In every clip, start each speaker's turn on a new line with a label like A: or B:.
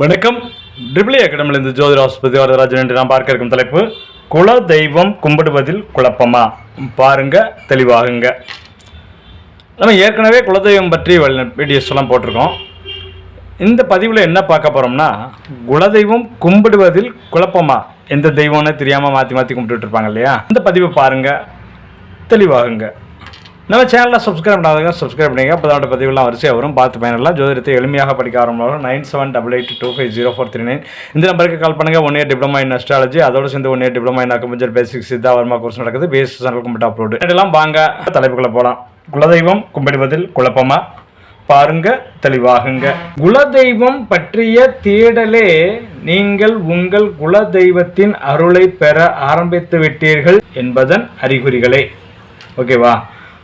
A: வணக்கம். ட்ரிபிளி அகாடமிலிருந்து ஜோதிட ஆஸ்பதி வரதராஜன் என்று நாம் பார்க்க இருக்கும் தலைப்பு குல தெய்வம் கும்பிடுவதில் குழப்பமா? பாருங்க தெளிவாகுங்க. நம்ம ஏற்கனவே குலதெய்வம் பற்றி வீடியோஸ் எல்லாம் போட்டிருக்கோம். இந்த பதிவில் என்ன பார்க்க போகிறோம்னா குலதெய்வம் கும்பிடுவதில் குழப்பமா? எந்த தெய்வம்னு தெரியாமல் மாற்றி மாற்றி கும்பிட்டுட்டு இருப்பாங்க இல்லையா? இந்த பதிவை பாருங்கள் தெளிவாகுங்க. நம்ம சேனலில் சப்ஸ்கிரைப் பண்ணாதவங்க சப்ஸ்கிரைப் பண்ணிங்க அப்போ தான் பதிவுலாம் வரிசையாக வரும். பார்த்து பயனெல்லாம் ஜோதிடத்தை எளிமையாக படிக்க ஆரம்பிக்கும் nine seven double eight two five zero four three nine இந்த நம்பருக்கு கால் பண்ணுங்கள் one year diploma in astrology அதோட சேர்ந்து one year diploma in acupuncture basic Siddha Varma course நடக்குது. பேஸ் சேனல் கும்பிட்டு அப்லோடு இதெல்லாம் வாங்க. தலைப்புக்குள்ள போகலாம் குலதெய்வம் கும்பிடுவதில் குழப்பமா? பாருங்க தெளிவாகுங்க. குலதெய்வம் பற்றிய தேடலே நீங்கள் உங்கள் குலதெய்வத்தின் அருளை பெற ஆரம்பித்து விட்டீர்கள் என்பதன் அறிகுறிகளே. ஓகேவா?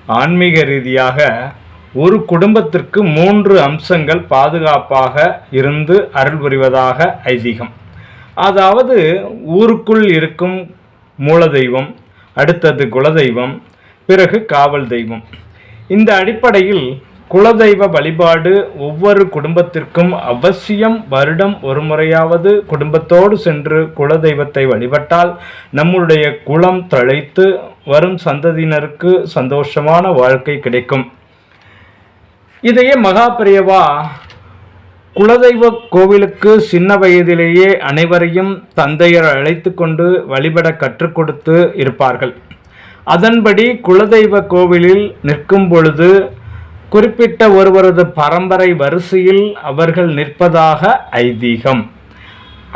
A: ஆன்மீக ரீதியாக ஒரு குடும்பத்திற்கு மூன்று அம்சங்கள் பாதுகாப்பாக இருந்து அருள் புரிவதாக ஐதீகம். அதாவது ஊருக்குள் இருக்கும் மூலதெய்வம் அடுத்தது குலதெய்வம் பிறகு காவல் தெய்வம். இந்த அடிப்படையில் குலதெய்வ வழிபாடு ஒவ்வொரு குடும்பத்திற்கும் அவசியம் வருடம் ஒரு முறையாவது குடும்பத்தோடு சென்று குலதெய்வத்தை வழிபட்டால் நம்முடைய குலம் தழைத்து வரும் சந்ததியினருக்கு சந்தோஷமான வாழ்க்கை கிடைக்கும். இதையே மகாபிரியவா குலதெய்வ கோவிலுக்கு சின்ன வயதிலேயே அனைவரையும் தந்தையர் அழைத்து கொண்டு வழிபட கற்றுக் கொடுத்து இருப்பார்கள். அதன்படி குலதெய்வ கோவிலில் நிற்கும் பொழுது குறிப்பிட்ட ஒருவரது பரம்பரை வரிசையில் அவர்கள் நிற்பதாக ஐதீகம்.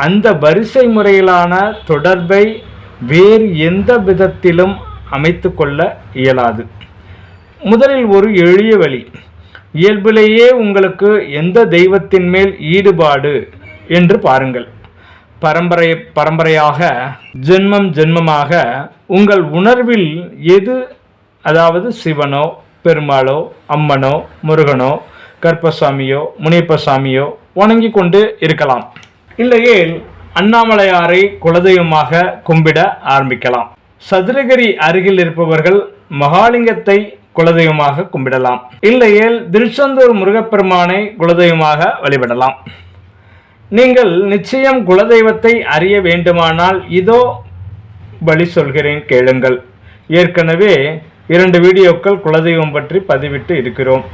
A: அந்த வரிசை முறையிலான தொடர்பை வேறு எந்த விதத்திலும் அமைத்து கொள்ள இயலாது. முதலில் ஒரு எளிய வழி. இயல்பிலேயே உங்களுக்கு எந்த தெய்வத்தின் மேல் ஈடுபாடு என்று பாருங்கள். பரம்பரை பரம்பரையாக ஜென்மம் ஜென்மமாக உங்கள் உணர்வில் எது அதாவது சிவனோ பெருமாளோ அம்மனோ முருகனோ கற்பசாமியோ முனியப்பசாமியோ வணங்கி கொண்டு இருக்கலாம் இல்லையேல் அண்ணாமலையாரை குலதெய்வமாக கும்பிட ஆரம்பிக்கலாம். சதுரகிரி அருகில் இருப்பவர்கள் மகாலிங்கத்தை குலதெய்வமாக கும்பிடலாம். இல்லையேல் திருச்செந்தூர் முருகப்பெருமானை குலதெய்வமாக வழிபடலாம். நீங்கள் நிச்சயம் குலதெய்வத்தை அறிய வேண்டுமானால் இதோ வழி சொல்கிறேன் கேளுங்கள். ஏற்கனவே இரண்டு வீடியோக்கள் குலதெய்வம் பற்றி பதிவிட்டு இருக்கிறோம்.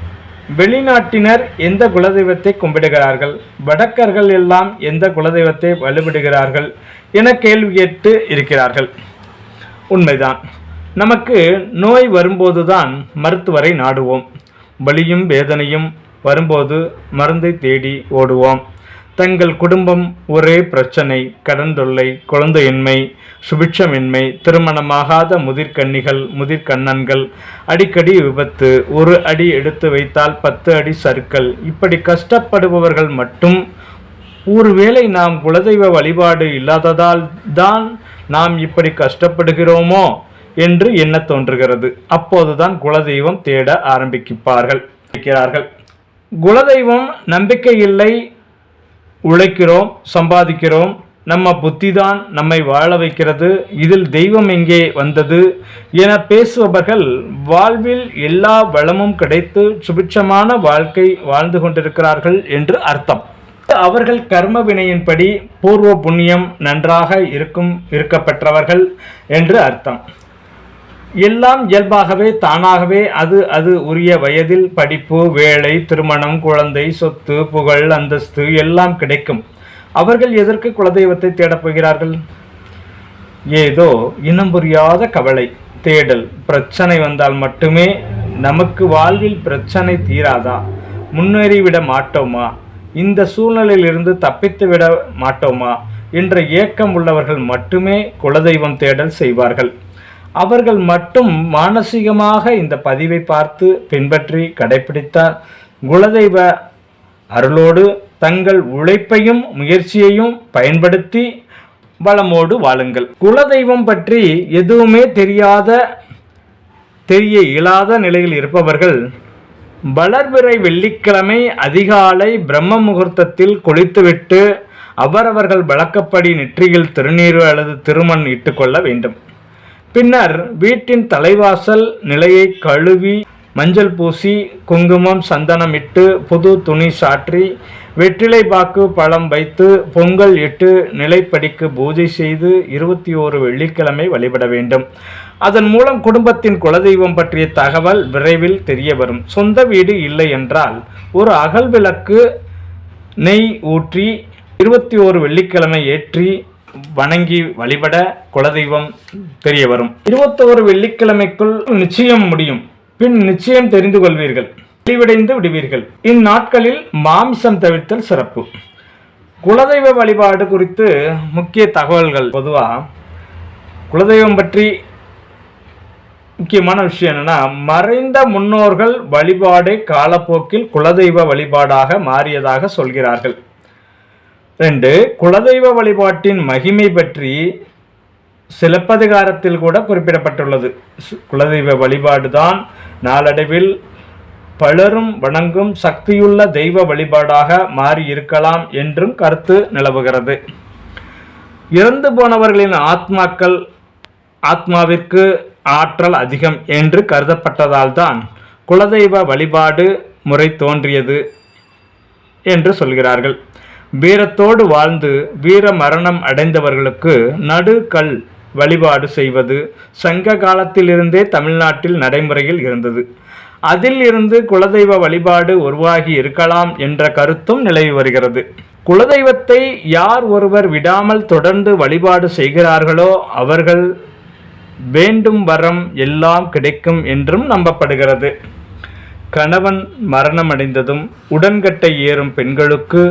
A: வெளிநாட்டினர் எந்த குலதெய்வத்தை கும்பிடுகிறார்கள்? வடக்கர்கள் எல்லாம் எந்த குலதெய்வத்தை வழிபடுகிறார்கள்? என கேள்வி கேட்டு இருக்கிறார்கள். உண்மைதான். நமக்கு நோய் வரும்போதுதான் மருத்துவரை நாடுவோம். வலியும் வேதனையும் வரும்போது மருந்தை தேடி ஓடுவோம். தங்கள் குடும்பம் ஒரே பிரச்சனை கடன் தொல்லை குழந்தையின்மை சுபிட்சமின்மை திருமணமாகாத முதிர்கன்னிகள் முதிர்கண்ணன்கள். அடிக்கடி விபத்து ஒரு அடி எடுத்து வைத்தால் பத்து அடி சறுக்கல். இப்படி கஷ்டப்படுபவர்கள் மட்டும் ஒருவேளை நாம் குலதெய்வ வழிபாடு இல்லாததால் தான் நாம் இப்படி கஷ்டப்படுகிறோமோ என்று எண்ண தோன்றுகிறது. அப்போதுதான் குலதெய்வம் தேட ஆரம்பிப்பார்கள். இருக்கிறார்கள் குலதெய்வம் நம்பிக்கை இல்லை உழைக்கிறோம் சம்பாதிக்கிறோம். நம்ம புத்தி தான் நம்மை வாழ வைக்கிறது. இதில் தெய்வம் எங்கே வந்தது? என பேசுபவர்கள் வாழ்வில் எல்லா வளமும் கிடைத்து சுபிட்சமான வாழ்க்கை வாழ்ந்து கொண்டிருக்கிறார்கள் என்று அர்த்தம். அவர்கள் கர்ம வினையின்படி பூர்வ புண்ணியம் நன்றாக இருக்கும் இருக்கப்பெற்றவர்கள் என்று அர்த்தம். எல்லாம் இயல்பாகவே தானாகவே அது அது உரிய வயதில் படிப்பு வேலை திருமணம் குழந்தை சொத்து புகழ் அந்தஸ்து எல்லாம் கிடைக்கும். அவர்கள் எதற்கு குலதெய்வத்தை தேடப் போகிறார்கள்? ஏதோ இனம் புரியாத கவலை தேடல். பிரச்சனை வந்தால் மட்டுமே நமக்கு வாழ்வில் பிரச்சனை தீராதா? முன்னேறிவிட மாட்டோமா? இந்த சூழ்நிலையிலிருந்து தப்பித்து விட மாட்டோமா? என்ற ஏக்கம் உள்ளவர்கள் மட்டுமே குலதெய்வம் தேடல் செய்வார்கள். அவர்கள் மட்டும் மானசீகமாக இந்த பதிவை பார்த்து பின்பற்றி கடைபிடித்தால் குலதெய்வ அருளோடு தங்கள் உழைப்பையும் முயற்சியையும் பயன்படுத்தி வளமோடு வாழுங்கள். குலதெய்வம் பற்றி எதுவுமே தெரியாத தெரிய இயலாத நிலையில் இருப்பவர்கள் வளர்பிறை வெள்ளிக்கிழமை அதிகாலை பிரம்ம முகூர்த்தத்தில் குளித்துவிட்டு அவரவர்கள் வழக்கப்படி நெற்றியில் திருநீர் அல்லது திருமண் இட்டுக்கொள்ள வேண்டும். பின்னர் வீட்டின் தலைவாசல் நிலையை கழுவி மஞ்சள் பூசி குங்குமம் சந்தனமிட்டு புது துணி சாற்றி வெற்றிலை பாக்கு பழம் வைத்து பொங்கல் இட்டு நிலைப்படிக்கு பூஜை செய்து இருபத்தி ஓரு வெள்ளிக்கிழமை வழிபட வேண்டும். அதன் மூலம் குடும்பத்தின் குலதெய்வம் பற்றிய தகவல் விரைவில் தெரிய வரும். சொந்த வீடு இல்லை என்றால் ஒரு அகல் விளக்கு நெய் ஊற்றி இருபத்தி ஓரு வெள்ளிக்கிழமை ஏற்றி வணங்கி வழிபட குலதெய்வம் தெரிய வரும் இருபத்தோரு வெள்ளிக்கிழமைக்குள் நிச்சயம் முடியும். பின் நிச்சயம் தெரிந்து கொள்வீர்கள். தெளிவடைந்து விடுவீர்கள். இந்நாட்களில் மாம்சம் தவிர்த்தல் சிறப்பு. குலதெய்வ வழிபாடு குறித்து முக்கிய தகவல்கள் பொதுவாக குலதெய்வம் பற்றி முக்கியமான விஷயம் என்னென்னா மறைந்த முன்னோர்கள் வழிபாடே காலப்போக்கில் குலதெய்வ வழிபாடாக மாறியதாக சொல்கிறார்கள். ரெண்டு குலதெய்வ வழிபாட்டின் மகிமை பற்றி சிலப்பதிகாரத்தில் கூட குறிப்பிடப்பட்டுள்ளது. குலதெய்வ குலதெய்வ வழிபாடுதான் நாளடைவில் பலரும் வணங்கும் சக்தியுள்ள தெய்வ வழிபாடாக மாறி இருக்கலாம் என்றும் கருத்து நிலவுகிறது. இறந்து போனவர்களின் ஆத்மாக்கள் ஆத்மாவிற்கு ஆற்றல் அதிகம் என்று கருதப்பட்டதால் தான் குலதெய்வ வழிபாடு முறை தோன்றியது என்று சொல்கிறார்கள். வீரத்தோடு வாழ்ந்து வீர மரணம் அடைந்தவர்களுக்கு நடுக்கல் வழிபாடு செய்வது சங்க காலத்திலிருந்தே தமிழ்நாட்டில் நடைமுறையில் இருந்தது. அதில் இருந்து குலதெய்வ வழிபாடு உருவாகி இருக்கலாம் என்ற கருத்தும் நிலவி வருகிறது. குலதெய்வத்தை யார் ஒருவர் விடாமல் தொடர்ந்து வழிபாடு செய்கிறார்களோ அவர்கள் வேண்டும் வரம் எல்லாம் கிடைக்கும் என்றும் நம்பப்படுகிறது. கணவன் மரணமடைந்ததும் உடன்கட்டை ஏறும் பெண்களுக்கு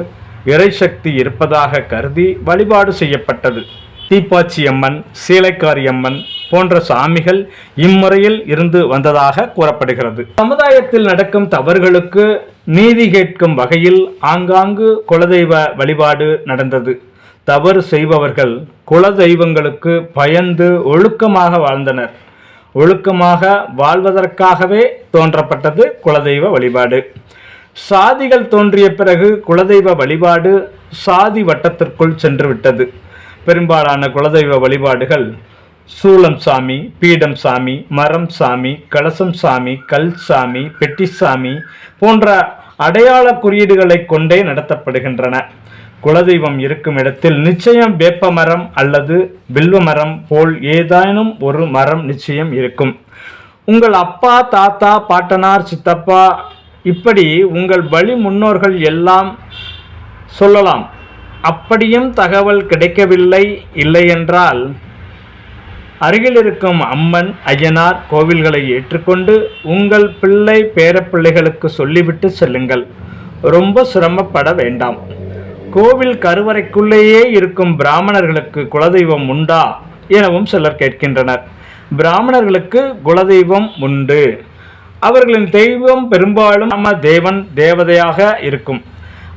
A: இறைசக்தி இருப்பதாக கருதி வழிபாடு செய்யப்பட்டது. தீப்பாச்சி அம்மன் சீலைக்காரி அம்மன் போன்ற சாமிகள் இம்முறையில் இருந்து வந்ததாக கூறப்படுகிறது. சமுதாயத்தில் நடக்கும் தவறுகளுக்கு நீதி கேட்கும் வகையில் ஆங்காங்கு குலதெய்வ வழிபாடு நடந்தது. தவறு செய்பவர்கள் குலதெய்வங்களுக்கு பயந்து ஒழுக்கமாக வாழ்ந்தனர். ஒழுக்கமாக வாழ்வதற்காகவே தோன்றப்பட்டது குலதெய்வ வழிபாடு. சாதிகள் தோன்றிய பிறகு குலதெய்வ வழிபாடு சாதி வட்டத்திற்குள் சென்றுவிட்டது. பெரும்பாலான குலதெய்வ வழிபாடுகள் சூளம் சாமி பீடம் சாமி மரம் சாமி கலசம் சாமி கல் சாமி பெட்டி சாமி போன்ற அடையாள குறியீடுகளை கொண்டே நடத்தப்படுகின்றன. குலதெய்வம் இருக்கும் இடத்தில் நிச்சயம் வேப்ப மரம் அல்லது வில்வ மரம் போல் ஏதேனும் ஒரு மரம் நிச்சயம் இருக்கும். உங்கள் அப்பா தாத்தா பாட்டனார் சித்தப்பா இப்படி உங்கள் வழி முன்னோர்கள் எல்லாம் சொல்லலாம். அப்படியும் தகவல் கிடைக்கவில்லை இல்லையென்றால் அருகில் இருக்கும் அம்மன் ஐயனார் கோவில்களை ஏற்றுக்கொண்டு உங்கள் பிள்ளை பேரப்பிள்ளைகளுக்கு சொல்லிவிட்டு செல்லுங்கள். ரொம்ப சிரமப்பட வேண்டாம். கோவில் கருவறைக்குள்ளேயே இருக்கும் பிராமணர்களுக்கு குலதெய்வம் உண்டா? எனவும் சிலர் கேட்கின்றனர். பிராமணர்களுக்கு குலதெய்வம் உண்டு. அவர்களின் தெய்வம் பெரும்பாலும் நம்ம தேவன் தேவதையாக இருக்கும்.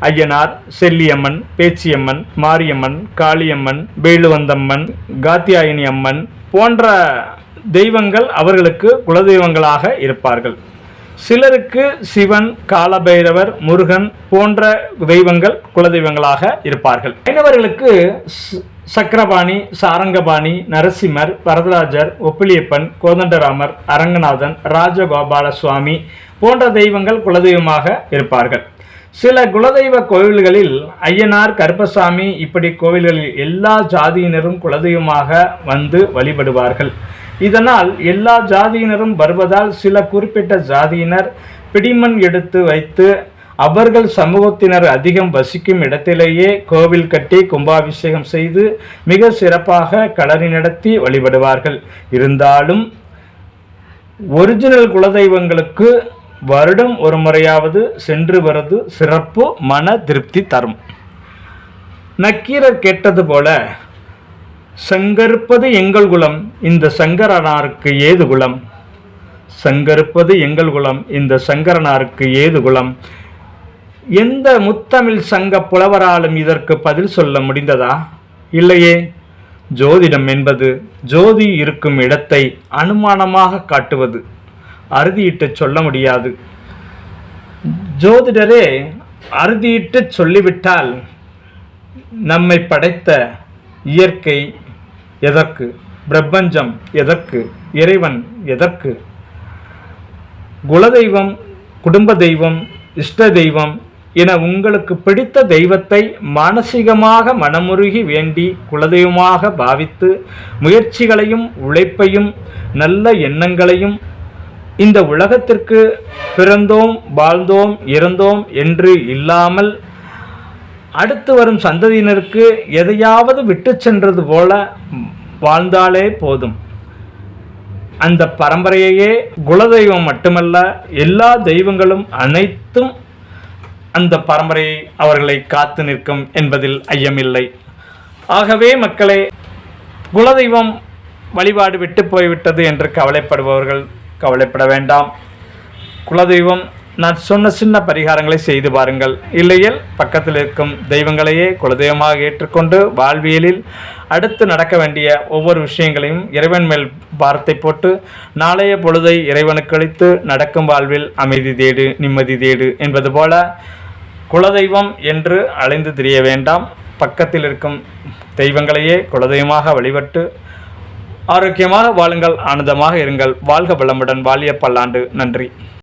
A: ஐயனார் செல்லியம்மன் பேச்சியம்மன் மாரியம்மன் காளியம்மன் வேலுவந்தம்மன் காத்தியாயினி அம்மன் போன்ற தெய்வங்கள் அவர்களுக்கு குலதெய்வங்களாக இருப்பார்கள். சிலருக்கு சிவன் காலபைரவர் முருகன் போன்ற தெய்வங்கள் குலதெய்வங்களாக இருப்பார்கள். மீனவர்களுக்கு சக்கரபாணி சாரங்கபாணி நரசிம்மர் வரதராஜர் ஒப்பிலியப்பன் கோதண்டராமர் அரங்கநாதன் ராஜகோபால சுவாமி போன்ற தெய்வங்கள் குலதெய்வமாக இருப்பார்கள். சில குலதெய்வ கோவில்களில் ஐயனார் கருப்பசாமி இப்படி கோவில்களில் எல்லா ஜாதியினரும் குலதெய்வமாக வந்து வழிபடுவார்கள். இதனால் எல்லா ஜாதியினரும் வருவதால் சில குறிப்பிட்ட ஜாதியினர் பிடிமண் எடுத்து வைத்து அவர்கள் சமூகத்தினர் அதிகம் வசிக்கும் இடத்திலேயே கோவில் கட்டி கும்பாபிஷேகம் செய்து மிக சிறப்பாக களரி நடத்தி வழிபடுவார்கள். இருந்தாலும் ஒரிஜினல் குலதெய்வங்களுக்கு வருடம் ஒரு முறையாவது சென்று வருவது சிறப்பு மன திருப்தி தரும். நக்கீரர் கேட்டது போல சங்கருப்பது எங்கள் குலம் இந்த சங்கரனாருக்கு ஏது குலம்? சங்கருப்பது எங்கள் குலம் இந்த சங்கரனாருக்கு ஏது குலம்? எந்த முத்தமிழ் சங்க புலவராலும் இதற்கு பதில் சொல்ல முடிந்ததா? இல்லையே. ஜோதிடம் என்பது ஜோதி இருக்கும் இடத்தை அனுமானமாக காட்டுவது. அறுதியிட்டு சொல்ல முடியாது. ஜோதிடரே அறுதியிட்டு சொல்லிவிட்டால் நம்மை படைத்த இயற்கை எதற்கு? பிரபஞ்சம் எதற்கு? இறைவன் எதற்கு? குலதெய்வம் குடும்ப தெய்வம் இஷ்ட தெய்வம் என உங்களுக்கு பிடித்த தெய்வத்தை மானசீகமாக மனமுருகி வேண்டி குலதெய்வமாக பாவித்து முயற்சிகளையும் உழைப்பையும் நல்ல எண்ணங்களையும் இந்த உலகத்திற்கு பிறந்தோம் வாழ்ந்தோம் இறந்தோம் என்று இல்லாமல் அடுத்து வரும் சந்ததியினருக்கு எதையாவது விட்டு சென்றது போல வாழ்ந்தாலே போதும். அந்த பரம்பரையையே குலதெய்வம் மட்டுமல்ல எல்லா தெய்வங்களும் அனைத்தும் அந்த பரம்பரையை அவர்களை காத்து நிற்கும் என்பதில் ஐயமில்லை. ஆகவே மக்களே குலதெய்வம் வழிபாடு விட்டு போய்விட்டது என்று கவலைப்படுபவர்கள் கவலைப்பட வேண்டாம். குலதெய்வம் நான் சொன்ன சின்ன பரிகாரங்களை செய்து பாருங்கள். இல்லையில் பக்கத்தில் இருக்கும் தெய்வங்களையே குலதெய்வமாக ஏற்றுக்கொண்டு வாழ்வியலில் அடுத்து நடக்க வேண்டிய ஒவ்வொரு விஷயங்களையும் இறைவன் மேல் பாரத்தை போட்டு நாளைய பொழுதை இறைவனுக்கு அளித்து நடக்கும் வாழ்வில் அமைதி தேடு நிம்மதி தேடு என்பது போல குலதெய்வம் என்று அலைந்து திரிய வேண்டாம். பக்கத்தில் இருக்கும் தெய்வங்களையே குலதெய்வமாக வழிபட்டு ஆரோக்கியமாக வாழுங்கள் ஆனந்தமாக இருங்கள். வாழ்க வளமுடன் வாழிய பல்லாண்டு நன்றி.